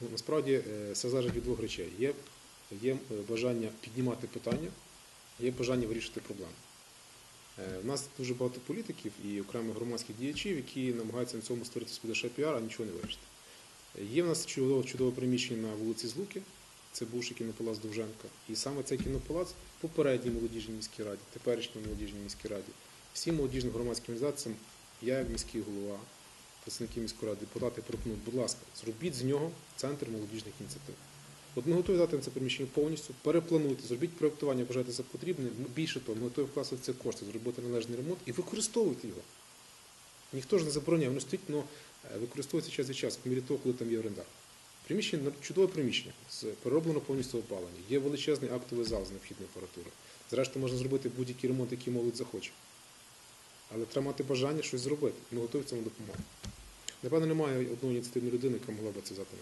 Ну, насправді е, все залежить від двох речей. Є, є е, бажання піднімати питання, є бажання вирішити проблеми. Е, У нас дуже багато політиків і окремих громадських діячів, які намагаються на цьому створити собі лише піар, а нічого не вирішити. Е, Є в нас чудове, чудове приміщення на вулиці Злуки, це бувший кінопалац Довженка. І саме цей кінопалац попередній молодіжній міській раді, теперішній молодіжній міській раді, всім молодіжним громадським організаціям, я як міський голова, представники міської ради, депутати пропонують, будь ласка, зробіть з нього центр молодіжних ініціатив. От ми готові дати на це приміщення повністю, переплануйте, зробіть проєктування, вважайте за потрібне. Більше того, ми готові вкласти в це кошти, зробити належний ремонт і використовуйте його. Ніхто ж не забороняє, воно стоїть, але використовується час від часу, по мірі того, коли там є орендар. Приміщення чудове приміщення, перероблено повністю опалення. Є величезний актовий зал з необхідною апаратурою. Зрештою, можна зробити будь-який ремонт, який молодь захоче. Але треба мати бажання щось зробити. Ми готові цьому допомогти. Напевно, немає одної ініціативної людини, яка могла б це взяти.